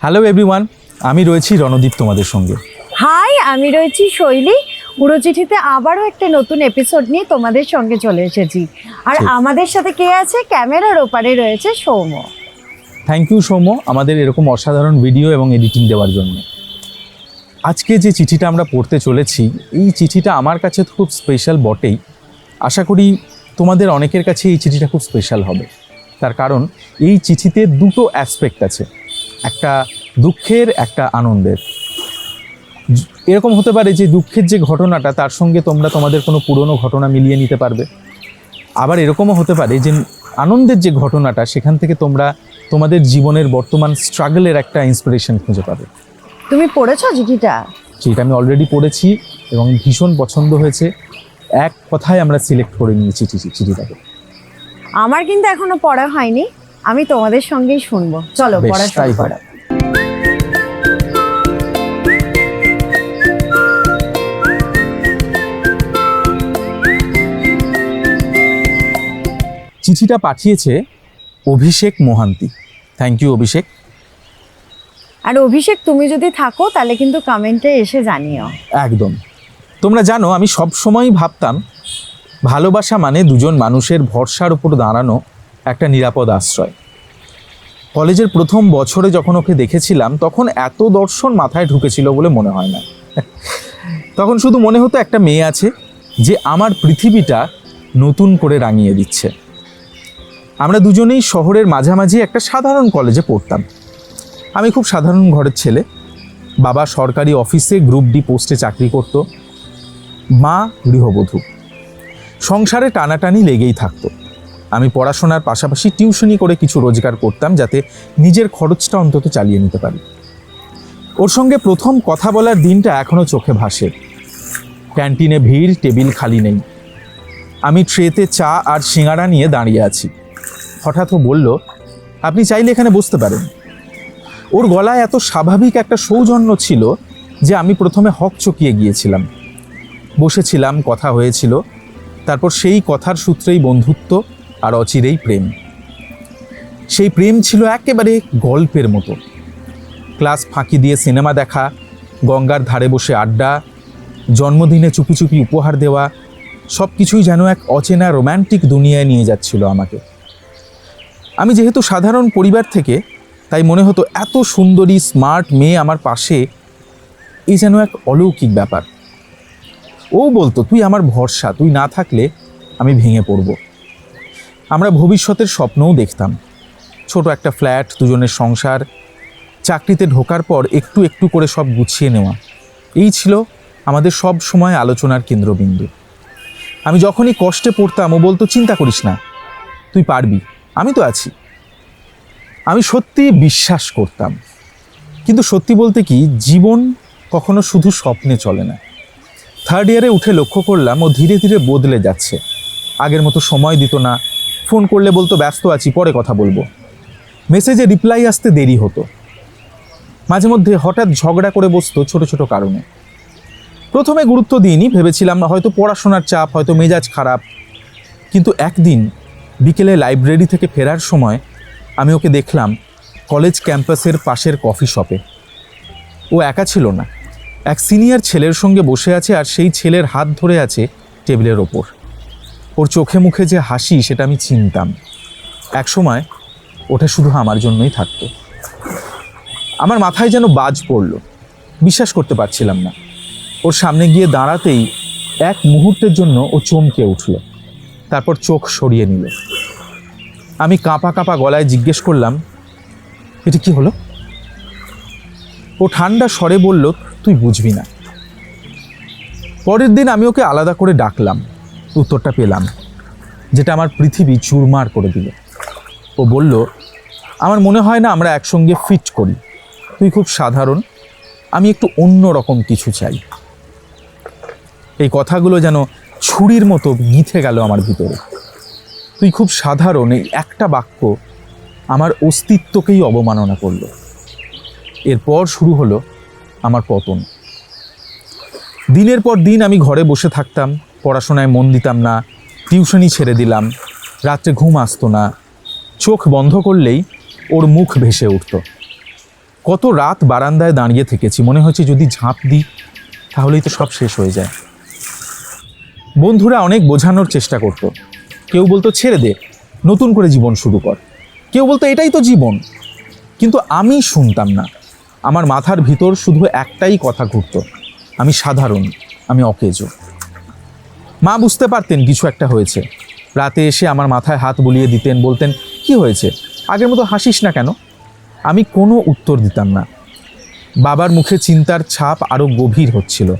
Hello everyone আমি রয়েছি রণদীপ তোমাদের সঙ্গে। হাই আমি রয়েছি শৈলী। পুরো চিঠিতে আবারও একটা নতুন এপিসোড নিয়ে তোমাদের সঙ্গে চলে এসেছি। আর আমাদের সাথে কে আছে? ক্যামেরার ওপারে রয়েছে সৌম্য। Thank you Soumya. আমাদের এরকম অসাধারণ ভিডিও এবং এডিটিং দেওয়ার জন্য। আজকে যে চিঠিটা আমরা পড়তে চলেছি এই চিঠিটা আমার কাছে তো খুব স্পেশাল বটেই। আশা করি তোমাদের অনেকের কাছে এই চিঠিটা খুব স্পেশাল হবে। তার কারণ এই চিঠিতে দুটো অ্যাসপেক্ট আছে। একটা দুঃখের একটা আনন্দের। এরকম হতে পারে যে দুঃখের যে ঘটনাটা তার সঙ্গে তোমরা তোমাদের কোনো পুরনো ঘটনা মিলিয়ে নিতে পারবে। আবার এরকমও হতে পারে যে আনন্দের যে ঘটনাটা সেখান থেকে তোমরা তোমাদের জীবনের বর্তমান স্ট্রাগলের একটা ইন্সপিরেশন খুঁজে পাবে। তুমি পড়েছো চিঠিটা? যেটা আমি অলরেডি পড়েছি এবং ভীষণ পছন্দ হয়েছে। এক কথায় আমরা সিলেক্ট করে নিয়েছি চিঠি চিঠিটাকে। আমার কিন্তু এখনও পড়া হয়নি। আমি তোমাদের সঙ্গেই শুনব। চলো বেশ, পড়া তাই শুরু হোক। করো। চিঠিটা পাঠিয়েছে অভিষেক মোহান্তি। থ্যাংক ইউ অভিষেক। আর অভিষেক তুমি যদি থাকো তাহলে কিন্তু কমেন্টে এসে জানিও। একদম। তোমরা জানো আমি সব সময়ই ভাবতাম ভালোবাসা মানে দুজন মানুষের ভরসার উপর দাঁড়ানো একটা নিরাপদ আশ্রয়। কলেজের প্রথম বছরে যখন ওকে দেখেছিলাম, তখন এত দর্শন মাথায় ঢুকেছিল বলে মনে হয় না। তখন শুধু মনে হতো একটা মেয়ে আছে যে আমার পৃথিবীটা নতুন করে রাঙিয়ে দিচ্ছে। আমরা দুজনেই শহরের মাঝামাঝি একটা সাধারণ কলেজে পড়তাম। আমি খুব সাধারণ ঘরের ছেলে। বাবা সরকারি অফিসে গ্রুপ ডি পোস্টে চাকরি করত। মা গৃহবধূ। সংসারে টানাটানি লেগেই থাকতো। আমি পড়াশোনার পাশাপাশি টিউশনি করে কিছু রোজগার করতাম যাতে নিজের খরচটা অন্তত চালিয়ে নিতে পারি। ওর সঙ্গে প্রথম কথা বলার দিনটা এখনও চোখে ভাসে। ক্যান্টিনে ভিড়, টেবিল খালি নেই। আমি ট্রেতে চা আর সিঙ্গারা নিয়ে দাঁড়িয়ে আছি। হঠাৎ ও বলল, আপনি চাইলে এখানে বসতে পারেন। ওর গলায় এত স্বাভাবিক একটা সৌজন্য ছিল যে আমি প্রথমে হক চকিয়ে গিয়েছিলাম। বসেছিলাম, কথা হয়েছিল। তারপর সেই কথার সূত্রেই বন্ধুত্ব আর অচিরেই প্রেম। সেই প্রেম ছিল একেবারে গল্পের মতো। ক্লাস ফাঁকি দিয়ে সিনেমা দেখা, গঙ্গার ধারে বসে আড্ডা, জন্মদিনে চুপি চুপি উপহার দেওয়া সব কিছুই যেন এক অচেনা রোম্যান্টিক দুনিয়ায় নিয়ে যাচ্ছিল আমাকে। আমি যেহেতু সাধারণ পরিবার থেকে, তাই মনে হতো এত সুন্দরী, স্মার্ট মেয়ে আমার পাশে এই যেন এক অলৌকিক ব্যাপার। ও বলতো, তুই আমার ভরসা, তুই না থাকলে আমি ভেঙে পড়ব। আমরা ভবিষ্যতের স্বপ্নও দেখতাম। ছোট একটা ফ্ল্যাট, দুজনের সংসার, চাকরিতে ঢোকার পর একটু একটু করে সব গুছিয়ে নেওয়া। এই ছিল আমাদের সব সময় আলোচনার কেন্দ্রবিন্দু। আমি যখনই কষ্টে পড়তাম, ও বলতো, চিন্তা করিস না, তুই পারবি, আমি তো আছি। আমি সত্যি বিশ্বাস করতাম। কিন্তু সত্যি বলতে কি, জীবন কখনো শুধু স্বপ্নে চলে না। থার্ড ইয়ারে উঠে লক্ষ্য করলাম, ও ধীরে ধীরে বদলে যাচ্ছে। আগের মতো সময় দিত না ফোন করলে বলতো, ব্যস্ত আছি, পরে কথা বলব। মেসেজে রিপ্লাই আসতে দেরি হতো। মাঝে মধ্যে হঠাৎ ঝগড়া করে বসতো ছোট ছোট কারণে। প্রথমে গুরুত্ব দিইনি, ভেবেছিলাম হয়তো পড়াশোনার চাপ, হয়তো মেজাজ খারাপ। কিন্তু একদিন বিকেলে লাইব্রেরি থেকে ফেরার সময় আমি ওকে দেখলাম কলেজ ক্যাম্পাসের পাশের কফি শপে। ও একা ছিল না। এক সিনিয়র ছেলের সঙ্গে বসে আছে আর সেই ছেলের হাত ধরে আছে টেবিলের ওপর। ওর চোখে মুখে যে হাসি, সেটা আমি চিনতাম। একসময় ওটা শুধু আমার জন্যই থাকতো। আমার মাথায় যেন বাজ পড়ল। বিশ্বাস করতে পারছিলাম না। ওর সামনে গিয়ে দাঁড়াতেই এক মুহূর্তের জন্য ও চমকে উঠল। তারপর চোখ সরিয়ে নিল। আমি কাঁপা কাঁপা গলায় জিজ্ঞেস করলাম, এটা কি হলো? ও ঠান্ডা স্বরে বলল, তুই বুঝবি না। পরের দিন আমি ওকে আলাদা করে ডাকলাম। উত্তরটা পেলাম, যেটা আমার পৃথিবী চুরমার করে দিল। ও বলল, আমার মনে হয় না আমরা একসঙ্গে ফিট করি। তুই খুব সাধারণ, আমি একটু অন্য রকম কিছু চাই। এই কথাগুলো যেন ছুরির মতো গিথে গেল আমার ভিতরে। তুই খুব সাধারণ, এই একটা বাক্য আমার অস্তিত্বকেই অবমাননা করল। এরপর শুরু হলো আমার পতন। দিনের পর দিন আমি ঘরে বসে থাকতাম পড়াশোনায় মন দিতাম না, টিউশনই ছেড়ে দিলাম, রাত্রে ঘুম আসতো না। চোখ বন্ধ করলেই ওর মুখ ভেসে উঠত। কত রাত বারান্দায় দাঁড়িয়ে থেকেছি, মনে হচ্ছে যদি ঝাঁপ দিই, তাহলেই তো সব শেষ হয়ে যায়। বন্ধুরা অনেক বোঝানোর চেষ্টা করত। কেউ বলতো, ছেড়ে দে, নতুন করে জীবন শুরু কর। কেউ বলতো, এটাই তো জীবন। কিন্তু আমি শুনতাম না। আমার মাথার ভিতর শুধু একটাই কথা ঘুরত, আমি সাধারণ, আমি অকেজো। মা বুঝতে পারতেন কিছু একটা হয়েছে। রাতে এসে আমার মাথায় হাত বুলিয়ে দিতেন, বলতেন, কি হয়েছে? আগের মতো হাসিস না কেন? আমি কোনো উত্তর দিতাম না। বাবার মুখে চিন্তার ছাপ আরও গভীর হচ্ছিল।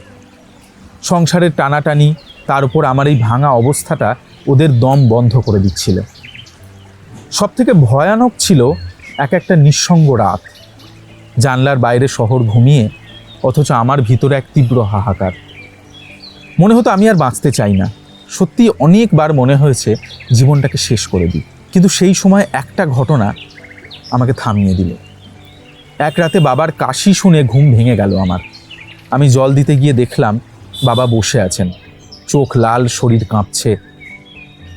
সংসারের টানাটানি, তার উপর আমার এই ভাঙা অবস্থাটা ওদের দম বন্ধ করে দিচ্ছিল। সব থেকে ভয়ানক ছিল এক একটা নিঃসঙ্গ রাত। জানলার বাইরে শহর ঘুমিয়ে, অথচ আমার ভিতরে এক তীব্র হাহাকার। মনে হতো আমি আর বাঁচতে চাই না। সত্যি অনেকবার মনে হয়েছে জীবনটাকে শেষ করে দিই। কিন্তু সেই সময় একটা ঘটনা আমাকে থামিয়ে দিল। এক রাতে বাবার কাশি শুনে ঘুম ভেঙে গেল আমার। আমি জল দিতে গিয়ে দেখলাম বাবা বসে আছেন। চোখ লাল, শরীর কাঁপছে।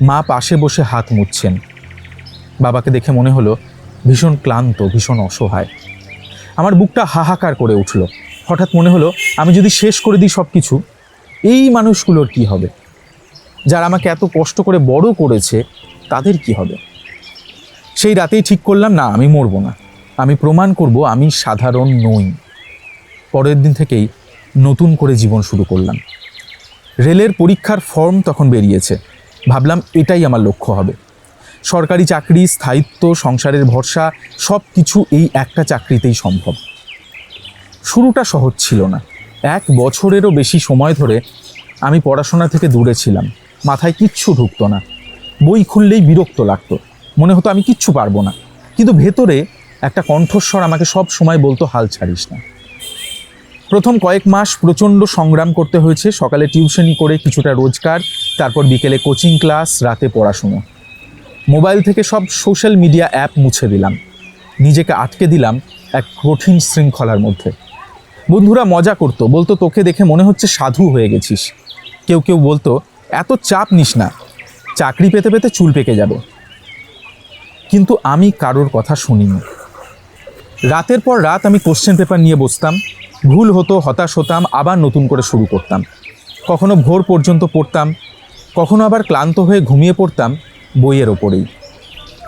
মা পাশে বসে হাত মুছছেন। বাবাকে দেখে মনে হলো ভীষণ ক্লান্ত, ভীষণ অসহায়। আমার বুকটা হাহাকার করে উঠল। হঠাৎ মনে হলো আমি যদি শেষ করে দিই সব কিছু এই মানুষগুলোর কি হবে? যারা আমাকে এত কষ্ট করে বড় করেছে, তাদের কি হবে? সেই রাতেই ঠিক করলাম, না, আমি মরবো না। আমি প্রমাণ করব, আমি সাধারণ নই। পরের দিন থেকেই নতুন করে জীবন শুরু করলাম। রেলের পরীক্ষার ফর্ম তখন বেরিয়েছে। ভাবলাম, এটাই আমার লক্ষ্য হবে। সরকারি চাকরি, স্থায়িত্ব, সংসারের ভরসা সব কিছু এই একটা চাকরিতেই সম্ভব। শুরুটা সহজ ছিল না। এক বছরেরও বেশি সময় ধরে আমি পড়াশোনা থেকে দূরে ছিলাম। মাথায় কিচ্ছু ঢুকতো না। বই খুললেই বিরক্ত লাগতো। মনে হতো আমি কিচ্ছু পারব না। কিন্তু ভেতরে একটা কণ্ঠস্বর আমাকে সব সময় বলতো, হাল ছাড়িস না। প্রথম কয়েক মাস প্রচণ্ড সংগ্রাম করতে হয়েছে। সকালে টিউশনি করে কিছুটা রোজগার, তারপর বিকেলে কোচিং ক্লাস, রাতে পড়াশুনো। মোবাইল থেকে সব সোশ্যাল মিডিয়া অ্যাপ মুছে দিলাম। নিজেকে আটকে দিলাম এক কঠিন শৃঙ্খলার মধ্যে। বন্ধুরা মজা করতো। বলতো, তোকে দেখে মনে হচ্ছে সাধু হয়ে গেছিস। কেউ কেউ বলতো, এত চাপ নিস না। চাকরি পেতে পেতে চুল পেকে যাবে। কিন্তু আমি কারোর কথা শুনিনি। রাতের পর রাত আমি কোশ্চেন পেপার নিয়ে বসতাম, ভুল হতো, হতাশ হতাম, আবার নতুন করে শুরু করতাম। কখনো ভোর পর্যন্ত পড়তাম, কখনো আবার ক্লান্ত হয়ে ঘুমিয়ে পড়তাম বইয়ের ওপরেই।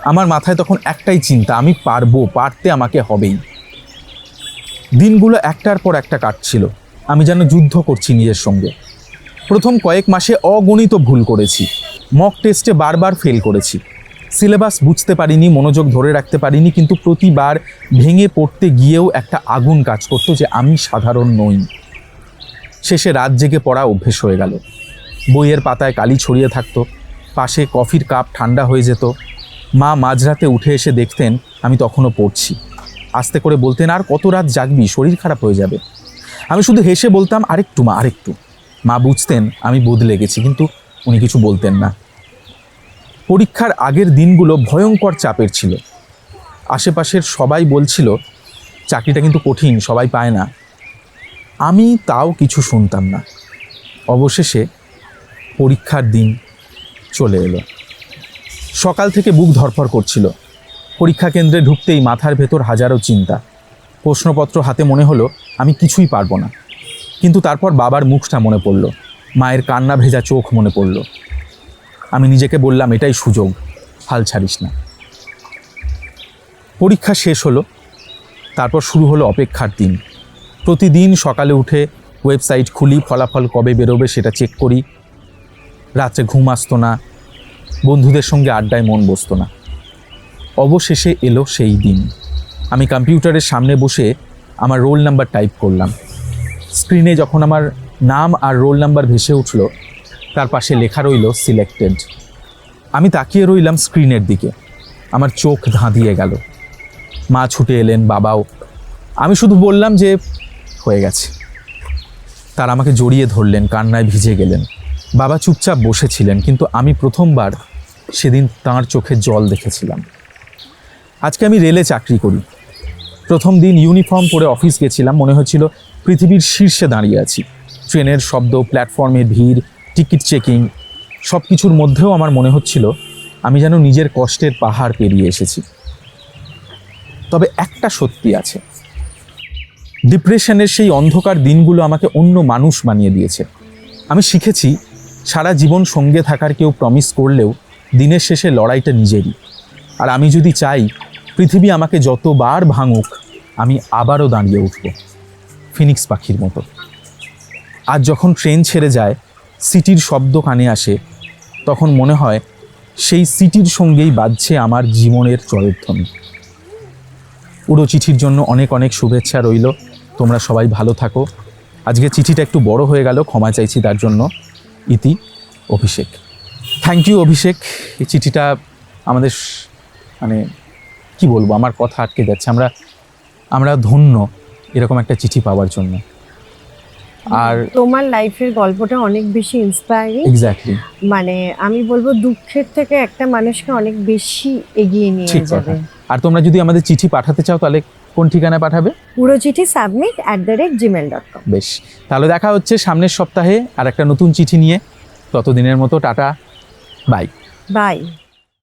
আমার মাথায় তখন একটাই চিন্তা, আমি পারব, পারতে আমাকে হবেই। দিনগুলো একটার পর একটা কাটছিল। আমি যেন যুদ্ধ করছি নিজের সঙ্গে। প্রথম কয়েক মাসে অগণিত ভুল করেছি। মক টেস্টে বারবার ফেল করেছি। সিলেবাস বুঝতে পারিনি, মনোযোগ ধরে রাখতে পারিনি, কিন্তু প্রতিবার ভেঙে পড়তে গিয়েও একটা আগুন কাজ করতো যে আমি সাধারণ নই। শেষে রাত জেগে পড়া অভ্যেস হয়ে গেল। বইয়ের পাতায় কালি ছড়িয়ে থাকতো। পাশে কফির কাপ ঠান্ডা হয়ে যেত। মা মাঝরাতে উঠে এসে দেখতেন, আমি তখনও পড়ছি। আস্তে করে বলতেন, আর কত রাত জাগবি? শরীর খারাপ হয়ে যাবে। আমি শুধু হেসে বলতাম, আরেকটু মা আরেকটু। মা বুঝতেন আমি বদলে গেছি, কিন্তু উনি কিছু বলতেন না। পরীক্ষার আগের দিনগুলো ভয়ঙ্কর চাপের ছিল। আশেপাশের সবাই বলছিল, চাকরিটা কিন্তু কঠিন, সবাই পায় না। আমি তাও কিছু শুনতাম না। অবশেষে পরীক্ষার দিন চলে এলো। সকাল থেকে বুক ধরফর করছিল। পরীক্ষা কেন্দ্রে ঢুকতেই মাথার ভেতর হাজারো চিন্তা। প্রশ্নপত্র হাতে মনে হলো, আমি কিছুই পারব না। কিন্তু তারপর বাবার মুখটা মনে পড়ল, মায়ের কান্না ভেজা চোখ মনে পড়ল। আমি নিজেকে বললাম, এটাই সুযোগ, হাল ছাড়িস না। পরীক্ষা শেষ হলো, তারপর শুরু হলো অপেক্ষার দিন। প্রতিদিন সকালে উঠে ওয়েবসাইট খুলি, ফলাফল কবে বেরোবে সেটা চেক করি। রাত্রে ঘুম আসতো না, বন্ধুদের সঙ্গে আড্ডায় মন বসতো না। অবশেষে এলো সেই দিন। আমি কম্পিউটারের সামনে বসে আমার রোল নাম্বার টাইপ করলাম। স্ক্রিনে যখন আমার নাম আর রোল নাম্বার ভেসে উঠল, তার পাশে লেখা রইল সিলেক্টেড। আমি তাকিয়ে রইলাম স্ক্রিনের দিকে। আমার চোখ ধাঁধিয়ে গেল। মা ছুটে এলেন, বাবাও। আমি শুধু বললাম যে, হয়ে গেছে। তার আমাকে জড়িয়ে ধরলেন, কান্নায় ভিজে গেলেন। বাবা চুপচাপ বসেছিলেন, কিন্তু আমি প্রথমবার সেদিন তাঁর চোখে জল দেখেছিলাম। আজকে আমি রেলে চাকরি করি। প্রথম দিন ইউনিফর্ম পরে অফিস গেছিলাম, মনে হচ্ছিল পৃথিবীর শীর্ষে দাঁড়িয়ে আছি। ট্রেনের শব্দ প্ল্যাটফর্মের ভিড় টিকিট চেকিং সব কিছুর মধ্যেও আমার মনে হচ্ছিল আমি যেন নিজের কষ্টের পাহাড় পেরিয়ে এসেছি। তবে একটা সত্যি আছে। ডিপ্রেশনের সেই অন্ধকার দিনগুলো আমাকে অন্য মানুষ বানিয়ে দিয়েছে। আমি শিখেছি সারা জীবন সঙ্গে থাকার কেউ প্রমিস করলেও দিনের শেষে লড়াইটা নিজেরই। আর আমি যদি চাই পৃথিবী আমাকে যতবার ভাঙুক, আমি আবারও দাঁড়িয়ে উঠব ফিনিক্স পাখির মতো। আজ যখন ট্রেন ছেড়ে যায়, সিটির শব্দ কানে আসে, তখন মনে হয় সেই সিটির সঙ্গেই বাজছে আমার জীবনের জয়ধ্বনি উড়ো চিঠির জন্য অনেক অনেক শুভেচ্ছা রইল। তোমরা সবাই ভালো থাকো। আজকে চিঠিটা একটু বড় হয়ে গেল, ক্ষমা চাইছি তার জন্য। ইতি অভিষেক। থ্যাংক ইউ অভিষেক। এই চিঠিটা আমাদের মানে কি বলব? আমার কথা আটকে যাচ্ছে। আমরা আমরা ধন্য এরকম একটা চিঠি পাওয়ার জন্য। আর তোমার লাইফের গল্পটা অনেক বেশি ইন্সপায়ারিং এক্স্যাক্টলি মানে আমি বলব দুঃখের থেকে একটা মানুষকে অনেক বেশি এগিয়ে নিয়ে যাবে। আর তোমরা যদি আমাদের চিঠি পাঠাতে চাও তাহলে কোন ঠিকানায় পাঠাবে? পুরো চিঠি submit at the rate Gmail dot com বেশ। তাহলে দেখা হচ্ছে সামনের সপ্তাহে আর একটা নতুন চিঠি নিয়ে। ততদিনের মতো টাটা। Bye bye